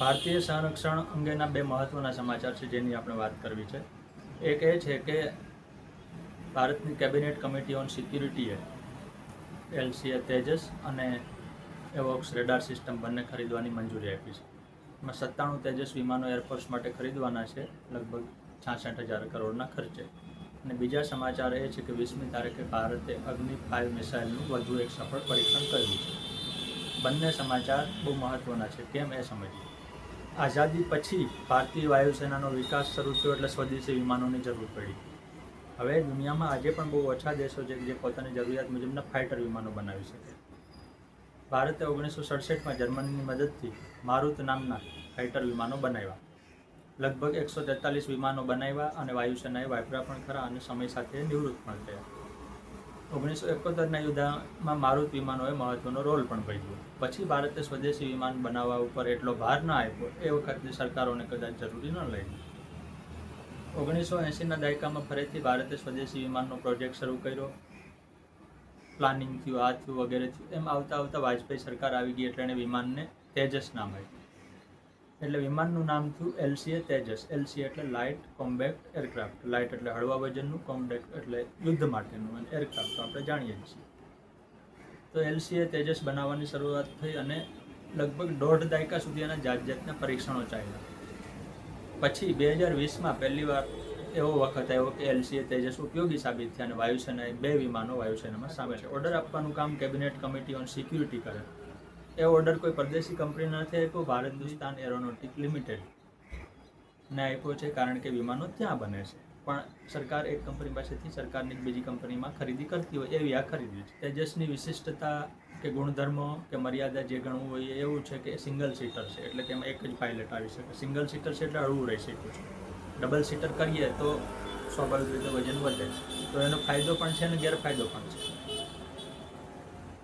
ભારતીય સંરક્ષણ અંગેના બે મહત્ત્વના સમાચાર છે જેની આપણે વાત કરવી છે. એક એ છે કે ભારતની કેબિનેટ કમિટી ઓન સિક્યુરિટીએ એલસીએ તેજસ અને એવોક્સ રેડાર સિસ્ટમ બંને ખરીદવાની મંજૂરી આપી છે. એમાં સત્તાણું તેજસ વિમાનો એરફોર્સ માટે ખરીદવાના છે, લગભગ છાસઠ હજાર કરોડના ખર્ચે. અને બીજા સમાચાર એ છે કે વીસમી તારીખે ભારતે અગ્નિ ફાઇવ મિસાઇલનું વધુ એક સફળ પરીક્ષણ કર્યું છે. બંને સમાચાર બહુ મહત્ત્વના છે, કેમ એ સમજીએ. આઝાદી પછી ભારતીય વાયુસેનાનો વિકાસ શરૂ થયો એટલે સ્વદેશી વિમાનોની જરૂર પડી. હવે દુનિયામાં આજે પણ બહુ ઓછા દેશો છે જે પોતાની જરૂરિયાત મુજબના ફાઇટર વિમાનો બનાવી શકે ભારતે ઓગણીસો સડસઠમાં જર્મનીની મદદથી મારુત નામના ફાઇટર વિમાનો બનાવ્યા. લગભગ એકસો તેતાલીસ વિમાનો બનાવ્યા અને વાયુસેનાએ વાપર્યા પણ ખરા અને સમય સાથે નિવૃત્ત પણ થયા. ઓગણીસો એકોતેરના યુદ્ધમાં મારુત વિમાનોએ મહત્વનો રોલ પણ ભજવ્યો. પછી ભારતે સ્વદેશી વિમાન બનાવવા ઉપર એટલો ભાર ન આપ્યો, એ વખતે સરકારોને કદાચ જરૂરી ન લઈ. ઓગણીસો એંસીના દાયકામાં ફરીથી ભારતે સ્વદેશી વિમાનનો પ્રોજેક્ટ શરૂ કર્યો. પ્લાનિંગ થયું, આ થયું વગેરે થયું, એમ આવતા આવતા વાજપેયી સરકાર આવી ગઈ એટલે એણે વિમાનને તેજસ નામ આપ્યું. એટલે વિમાનનું નામ થયું એલસીએ તેજસ. એલસી એટલે લાઇટ કોમ્બેક્ટ એરક્રાફ્ટ. લાઇટ એટલે હળવા વજનનું, કોમ્બેક્ટ એટલે યુદ્ધ માટેનું અને એરક્રાફ્ટ તો આપણે જાણીએ છીએ. તો એલસીએ તેજસ બનાવવાની શરૂઆત થઈ અને લગભગ દોઢ દાયકા સુધી એના જાત જાતના પરીક્ષણો ચાલ્યા. પછી બે હજાર વીસમાં પહેલી વાર એવો વખત આવ્યો કે એલસીએ તેજસ ઉપયોગી સાબિત થયા અને વાયુસેનાએ બે વિમાનો વાયુસેનામાં સામેલ છે ઓર્ડર આપવાનું કામ કેબિનેટ કમિટી ઓન સિક્યુરિટી કરે. એ ઓર્ડર કોઈ પરદેશી કંપની નથી આપ્યો, ભારત હિન્દુસ્તાન એરોનોટિક લિમિટેડ ને આપ્યો છે, કારણ કે વિમાનો ત્યાં બને છે. પણ સરકાર એક કંપની પાસેથી સરકારની બીજી કંપનીમાં ખરીદી કરતી હોય એવી આ ખરીદી છે. તેજસની વિશિષ્ટતા કે ગુણધર્મો કે મર્યાદા જે ગણવું હોય એવું છે કે સિંગલ સીટર છે, એટલે તેમાં એક જ પાયલટ આવી શકે. સિંગલ સીટર છે એટલે હળવું રહી શકું છું. ડબલ સીટર કરીએ તો સ્વાભાવિક રીતે વજન વધે છે. તો એનો ફાયદો પણ છે અને ગેરફાયદો પણ છે.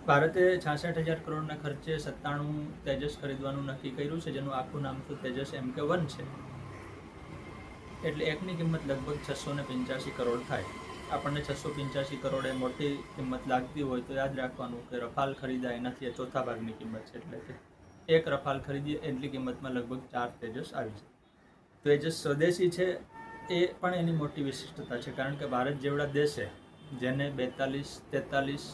ભારતે છાસઠ હજાર કરોડના ખર્ચે સત્તાણું તેજસ ખરીદવાનું નક્કી કર્યું છે, જેનું આખું નામ તો તેજસ એમ કે વન છે. એટલે એકની કિંમત લગભગ છસો ને પંચ્યાસી કરોડ થાય. આપણને છસો પંચ્યાસી કરોડ એ મોટી કિંમત લાગતી હોય તો યાદ રાખવાનું કે રફાલ ખરીદાય એનાથી એ ચોથા ભાગની કિંમત છે એટલે કે એક રફાલ ખરીદીએ એટલી કિંમતમાં લગભગ ચાર તેજસ આવી છે તેજસ સ્વદેશી છે, એ પણ એની મોટી વિશિષ્ટતા છે, કારણ કે ભારત જેવડા દેશે જેને બેતાલીસ, તેતાલીસ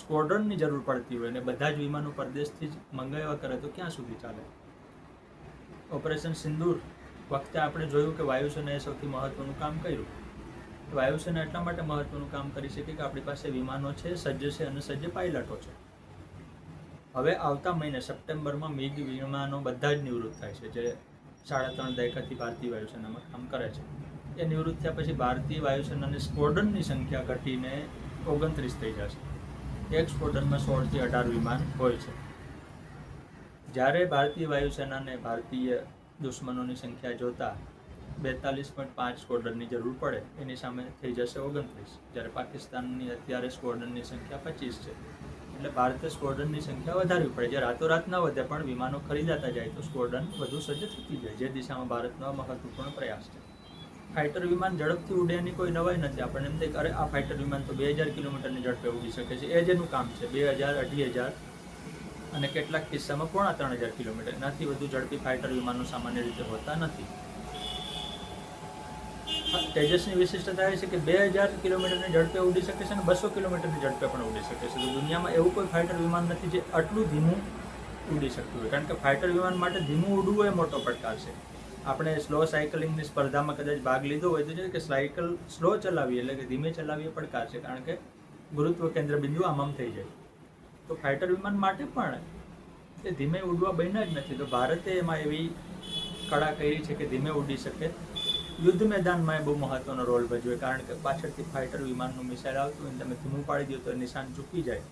સ્ક્વોડ્રનની જરૂર પડતી હોય અને બધા જ વિમાનો પરદેશથી જ મંગાવ્યા કરે તો ક્યાં સુધી ચાલે? ઓપરેશન સિંદૂર વખતે આપણે જોયું કે વાયુસેનાએ સૌથી મહત્ત્વનું કામ કર્યું. વાયુસેના એટલા માટે મહત્ત્વનું કામ કરી શકે કે આપણી પાસે વિમાનો છે, સજ્જ છે અને સજ્જ પાયલટો છે. હવે આવતા મહિને સપ્ટેમ્બરમાં મિગ વિમાનો બધા જ નિવૃત્ત થાય છે, જે સાડા ત્રણ દાયકાથી ભારતીય વાયુસેનામાં કામ કરે છે. એ નિવૃત્ત થયા પછી ભારતીય વાયુસેનાની સ્ક્વોડનની સંખ્યા ઘટીને ઓગણત્રીસ થઈ જશે. એક સ્ક્વોડનમાં સોળથી અઢાર વિમાન હોય છે. જ્યારે ભારતીય વાયુસેનાને ભારતીય દુશ્મનોની સંખ્યા જોતા બેતાલીસ પોઈન્ટ પાંચ સ્ક્વોડનની જરૂર પડે, એની સામે થઈ જશે ઓગણત્રીસ. જ્યારે પાકિસ્તાનની અત્યારે સ્કોડનની સંખ્યા પચીસ છે. એટલે ભારતે સ્ક્વોડનની સંખ્યા વધારવી પડે. જે રાતોરાત ન વધે પણ વિમાનો ખરીદાતા જાય તો સ્કોડન વધુ સજ્જ થતી જાય, જે દિશામાં ભારતનો મહત્વપૂર્ણ પ્રયાસ છે. ફાઇટર વિમાન ઝડપથી ઉડે એની કોઈ નવાઈ નથી. આપણને એમ થાય કે અરે, આ ફાઇટર વિમાન તો બે હજાર કિલોમીટરની ઝડપે ઉડી શકે છે. એ જેનું કામ છે. બે હજાર, અઢી હજાર અને કેટલાક કિસ્સામાં પોણા ત્રણ હજાર કિલોમીટર. એનાથી વધુ ઝડપી ફાઇટર વિમાનો સામાન્ય રીતે હોતા નથી. તેજસની વિશિષ્ટતા એ છે કે બે હજાર કિલોમીટરની ઝડપે ઉડી શકે છે અને બસો કિલોમીટરની ઝડપે પણ ઉડી શકે છે. તો દુનિયામાં એવું કોઈ ફાઇટર વિમાન નથી જે આટલું ધીમું ઉડી શકતું હોય. કારણ કે ફાઇટર વિમાન માટે ધીમું ઉડવું એ મોટો પડકાર છે. આપણે સ્લો સાયકલિંગની સ્પર્ધામાં કદાચ ભાગ લીધો હોય તો છે કે સાયકલ સ્લો ચલાવીએ, એટલે કે ધીમે ચલાવીએ પડકાર છે, કારણ કે ગુરુત્વ કેન્દ્ર બિંદુ આમ આમ થઈ જાય. તો ફાઇટર વિમાન માટે પણ એ ધીમે ઉડવા બન્યા જ નથી. તો ભારતે એમાં એવી કળા કરી છે કે ધીમે ઉડી શકે. યુદ્ધ મેદાનમાં એ બહુ મહત્વનો રોલ ભજવે, કારણ કે પાછળથી ફાઇટર વિમાનનું મિસાઇલ આવતું હોય તમે ધીમું પાડી દો તો નિશાન ચૂકી જાય.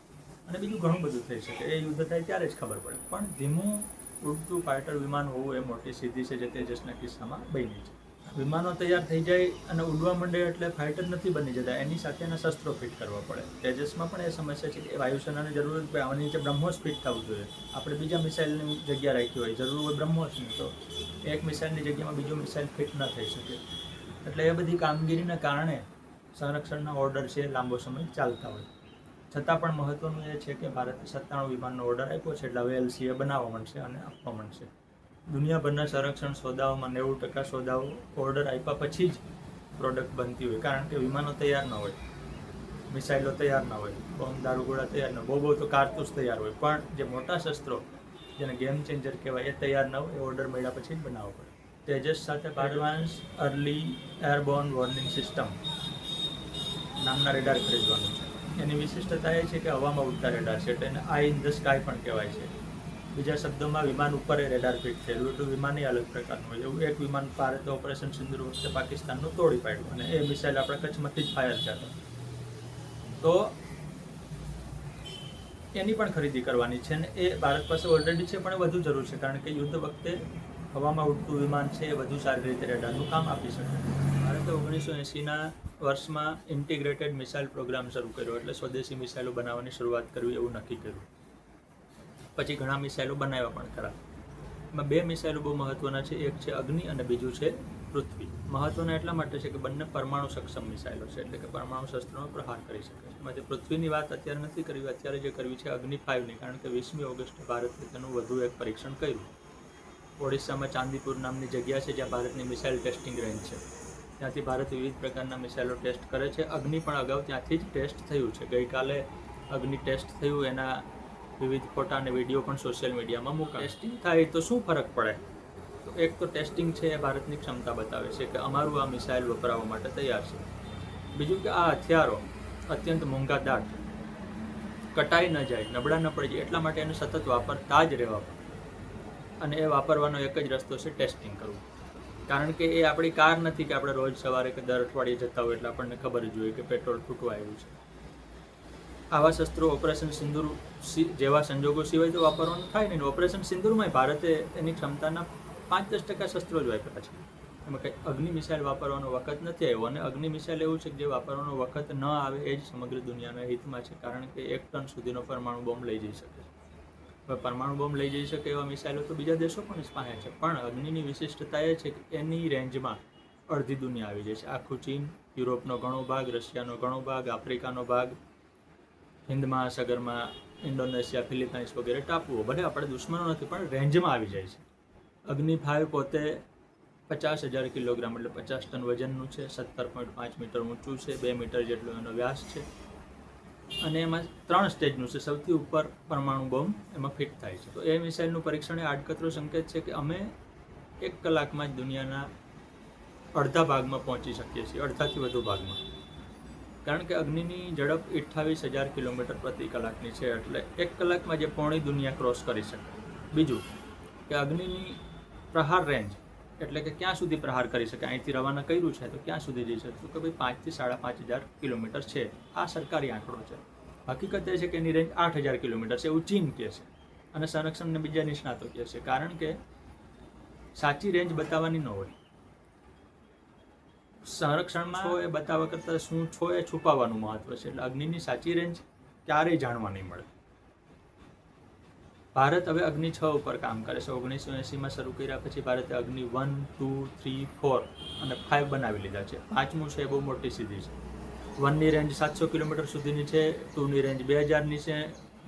અને બીજું ઘણું બધું થઈ શકે. એ યુદ્ધ થાય ત્યારે જ ખબર પડે. પણ ધીમું ઉડતું ફાઇટર વિમાન હોવું એ મોટી સિદ્ધિ છે જે તેજસના કિસ્સામાં બની છે. વિમાનો તૈયાર થઈ જાય અને ઉડવા માંડે એટલે ફાઇટર નથી બની જતા, એની સાથે એના શસ્ત્રો ફિટ કરવા પડે. તેજસમાં પણ એ સમસ્યા છે કે વાયુસેનાની જરૂર હોય આની નીચે બ્રહ્મોસ ફિટ થવું જોઈએ. આપણે બીજા મિસાઇલની જગ્યા રાખી હોય, જરૂર હોય બ્રહ્મોસની, તો એક મિસાઇલની જગ્યામાં બીજો મિસાઇલ ફિટ ન થઈ શકે. એટલે એ બધી કામગીરીના કારણે સંરક્ષણના ઓર્ડર છે, લાંબો સમય ચાલતા હોય. છતાં પણ મહત્ત્વનું એ છે કે ભારતે સત્તાણું વિમાનનો ઓર્ડર આપ્યો છે એટલે હવે એલસીએ બનાવવા માંડશે અને આપવા માંડશે. દુનિયાભરના સંરક્ષણ સોદાઓમાં નેવું ટકા સોદાઓ ઓર્ડર આપ્યા પછી જ પ્રોડક્ટ બનતી હોય. કારણ કે વિમાનો તૈયાર ન હોય, મિસાઇલો તૈયાર ન હોય બોમ્બ દારૂગોળા તૈયાર ન હોય, બહુ બહુ તો કારતૂસ તૈયાર હોય. પણ જે મોટા શસ્ત્રો, જેને ગેમ ચેન્જર કહેવાય, એ તૈયાર ન હોય, એ ઓર્ડર મળ્યા પછી જ બનાવવો પડે. તેજસ સાથે advance early airborne warning system નામના રેડાર ખરીદવાનું છે. એની વિશિષ્ટતા એ છે કે હવામાં ઉડતા રેડાર છે એટલે આ ઇન ધ સ્કાય પણ કહેવાય છે. બીજા શબ્દોમાં વિમાન ઉપર એ રેડાર ફિટ થયેલું એટલું વિમાન અલગ પ્રકારનું હોય એવું એક વિમાન ભારતે ઓપરેશન સિંદુર વખતે પાકિસ્તાનનું તોડી પાડ્યું અને એ મિસાઇલ આપણા કચ્છમાંથી જ ફાયર થયા તો એની પણ ખરીદી કરવાની છે અને એ ભારત પાસે ઓલરેડી છે પણ વધુ જરૂર છે. કારણ કે યુદ્ધ વખતે હવામાં ઉડતું વિમાન છે એ વધુ સારી રીતે રેડારનું કામ આપી શકે. ભારતે ઓગણીસો એંસીના વર્ષમાં ઇન્ટિગ્રેટેડ મિસાઇલ પ્રોગ્રામ શરૂ કર્યો એટલે સ્વદેશી મિસાઇલો બનાવવાની શરૂઆત કરવી એવું નક્કી કર્યું. પછી ઘણા મિસાઇલો બનાવ્યા પણ ખરા. એમાં બે મિસાઇલો બહુ મહત્વના છે, એક છે અગ્નિ અને બીજું છે પૃથ્વી. મહત્વના એટલા માટે છે કે બંને પરમાણુ સક્ષમ મિસાઇલો છે, એટલે કે પરમાણુ શસ્ત્રોનો પ્રહાર કરી શકે છે. એમાંથી પૃથ્વીની વાત અત્યારે નથી કરવી, અત્યારે જે કરવી છે અગ્નિ ફાઇવની, કારણ કે વીસમી ઓગસ્ટે ભારતે તેનું વધુ એક પરીક્ષણ કર્યું. ઓડિશામાં ચાંદીપુર નામની જગ્યા છે જ્યાં ભારતની મિસાઇલ ટેસ્ટિંગ રેન્જ છે. ત્યાંથી ભારત વિવિધ પ્રકારના મિસાઇલો ટેસ્ટ કરે છે. અગ્નિ પણ અગાઉ ત્યાંથી જ ટેસ્ટ થયું છે. ગઈકાલે અગ્નિ ટેસ્ટ થયું, એના વિવિધ ફોટા અને વીડિયો પણ સોશિયલ મીડિયામાં મૂકા ટેસ્ટિંગ થાય તો શું ફરક પડે? તો એક તો ટેસ્ટિંગ છે, એ ભારતની ક્ષમતા બતાવે છે કે અમારું આ મિસાઇલ વપરાવવા માટે તૈયાર છે. બીજું કે આ હથિયારો અત્યંત મોંઘા દાટ કટાઈ ન જાય, નબળા ન પડી જાય, એટલા માટે એને સતત વાપરતા જ રહેવા અને એ વાપરવાનો એક જ રસ્તો છે ટેસ્ટિંગ કરવું. કારણ કે એ આપણી કાર નથી કે આપણે રોજ સવારે કે દર અઠવાડિયે જતા હોય એટલે આપણને ખબર જ હોય કે પેટ્રોલ ફૂટવા આવ્યું છે. આવા શસ્ત્રો ઓપરેશન સિંદૂર જેવા સંજોગો સિવાય તો વાપરવાનું થાય નહીં. ઓપરેશન સિંદુરમાં ભારતે એની ક્ષમતાના પાંચ દસ ટકા શસ્ત્રો જ વાપર્યા છે. એમાં કંઈ અગ્નિ મિસાઇલ વાપરવાનો વખત નથી આવ્યો અને અગ્નિ મિસાઇલ એવું છે કે જે વાપરવાનો વખત ન આવે એ જ સમગ્ર દુનિયાના હિતમાં છે, કારણ કે એક ટન સુધીનો પરમાણુ બોમ્બ લઈ જઈ શકે છે. પરમાણુ બોમ્બ લઈ જઈ શકે એવા મિસાઇલો તો બીજા દેશો પણ પાસે છે. પણ અગ્નિની વિશિષ્ટતા એ છે કે એની રેન્જમાં અડધી દુનિયા આવી જાય છે. આખું ચીન, યુરોપનો ઘણો ભાગ, રશિયાનો ઘણો ભાગ, આફ્રિકાનો ભાગ, હિન્દ મહાસાગરમાં, ઇન્ડોનેશિયા, ફિલિપાઇન્સ વગેરે ટાપુઓ. ભલે આપણે દુશ્મનો નથી, પણ રેન્જમાં આવી જાય છે. અગ્નિ ફાઇવ પોતે પચાસ હજાર કિલોગ્રામ એટલે પચાસ ટન વજનનું છે. સત્તર પોઈન્ટ પાંચ મીટર ઊંચું છે. બે મીટર જેટલો એનો વ્યાસ છે. અને એમાં ત્રણ સ્ટેજનું છે. સૌથી ઉપર પરમાણુ બોમ્બ એમાં ફિટ થાય છે. તો એ મિસાઇલનું પરીક્ષણ એ આડકતરો સંકેત છે કે અમે એક કલાકમાં જ દુનિયાના અડધા ભાગમાં પહોંચી શકીએ છીએ, અડધાથી વધુ ભાગમાં. કારણ કે અગ્નિની ઝડપ અઠ્ઠાવીસ હજાર કિલોમીટર પ્રતિ કલાકની છે એટલે એક કલાકમાં જે પોણી દુનિયા ક્રોસ કરી શકે. બીજું કે અગ્નિની પ્રહાર રેન્જ એટલે કે ક્યાં સુધી પ્રહાર કરી શકે? અહીંથી રવાના કર્યું છે તો ક્યાં સુધી જઈ શકશું કે ભાઈ પાંચથી સાડા પાંચ હજાર કિલોમીટર છે. આ સરકારી આંકડો છે. હકીકત એ છે કે એની રેન્જ આઠ હજાર કિલોમીટર છે એવું ચીન કહે છે. અને સંરક્ષણને બીજા નિષ્ણાતો કહે છે. કારણ કે સાચી રેન્જ બતાવવાની ન હોય. સંરક્ષણમાં છો એ બતાવવા કરતાં શું છો એ છુપાવવાનું મહત્વ છે. એટલે અગ્નિની સાચી રેન્જ ક્યારેય જાણવા નહીં મળે. ભારત હવે અગ્નિ છ ઉપર કામ કરે છે. ઓગણીસો એંસીમાં શરૂ કર્યા પછી ભારતે Agni one, two, three, four અને ફાઇવ બનાવી લીધા છે. પાંચમું છે, એ બહુ મોટી સીધી છે. વનની રેન્જ સાતસો કિલોમીટર સુધીની છે, ટુની રેન્જ બે હજારની છે,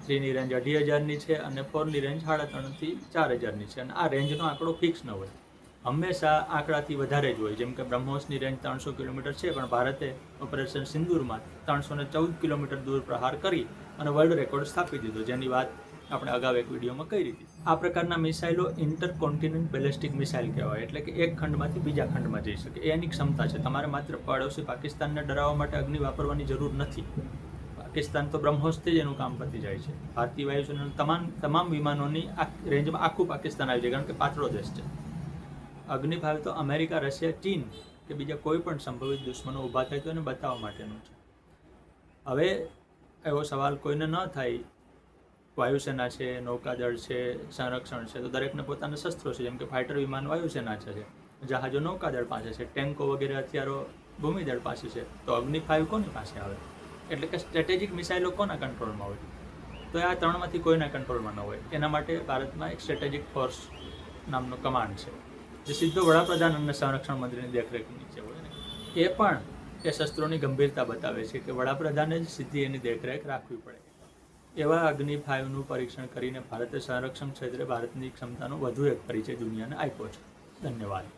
થ્રીની રેન્જ અઢી હજારની છે અને ફોરની રેન્જ સાડા ત્રણથી ચાર હજારની છે. અને આ રેન્જનો આંકડો ફિક્સ ન હોય. હંમેશા આંકડાથી વધારે જ હોય. જેમ કે બ્રહ્મોસની રેન્જ ત્રણસો કિલોમીટર છે, પણ ભારતે ઓપરેશન સિંદૂરમાં ત્રણસો ને ચૌદ કિલોમીટર દૂર પ્રહાર કરી અને વર્લ્ડ રેકોર્ડ સ્થાપી દીધો. જેની વાત આપણે અગાઉ એક વિડીયોમાં કરી હતી. આ પ્રકારના મિસાઇલો ઇન્ટર કોન્ટિનેન્ટ બેલેસ્ટિક મિસાઇલ કહેવાય, એટલે કે એક ખંડમાંથી બીજા ખંડમાં જઈ શકે. એની ક્ષમતા છે. તમારે માત્ર પડોશી પાકિસ્તાનને ડરાવવા માટે અગ્નિ વાપરવાની જરૂર નથી. પાકિસ્તાન તો બ્રહ્મોસથી જ એનું કામ પતી જાય છે. ભારતીય વાયુસેનાના તમામ તમામ વિમાનોની આ રેન્જમાં આખું પાકિસ્તાન આવી જાય, કારણ કે પાતળો દેશ છે. અગ્નિ તો અમેરિકા, રશિયા, ચીન કે બીજા કોઈ પણ સંભવિત દુશ્મનો ઊભા થાય તો એને બતાવવા માટેનું છે. હવે એવો સવાલ કોઈને ન થાય વાયુસેના છે, નૌકાદળ છે, સંરક્ષણ છે, તો દરેકને પોતાના શસ્ત્રો છે, જેમ કે ફાઇટર વિમાન વાયુસેના છે જહાજો નૌકાદળ પાસે છે, ટેન્કો વગેરે હથિયારો ભૂમિદળ પાસે છે, તો અગ્નિ ફાઇવ કોની પાસે આવે? એટલે કે સ્ટ્રેટેજિક મિસાઇલો કોના કંટ્રોલમાં હોય? તો આ ત્રણમાંથી કોઈના કંટ્રોલમાં ન હોય. એના માટે ભારતમાં એક સ્ટ્રેટેજિક ફોર્સ નામનો કમાન્ડ છે, જે સીધો વડાપ્રધાન અને સંરક્ષણ મંત્રીની દેખરેખ નીચે હોય ને. એ પણ એ શસ્ત્રોની ગંભીરતા બતાવે છે કે વડાપ્રધાને જ સીધી એની દેખરેખ રાખવી પડે. એવા અગ્નિ ફાઇવનું પરીક્ષણ કરીને ભારતે સંરક્ષણ ક્ષેત્રે ભારતની ક્ષમતાનો વધુ એક પરિચય દુનિયાને આપ્યો છે. ધન્યવાદ.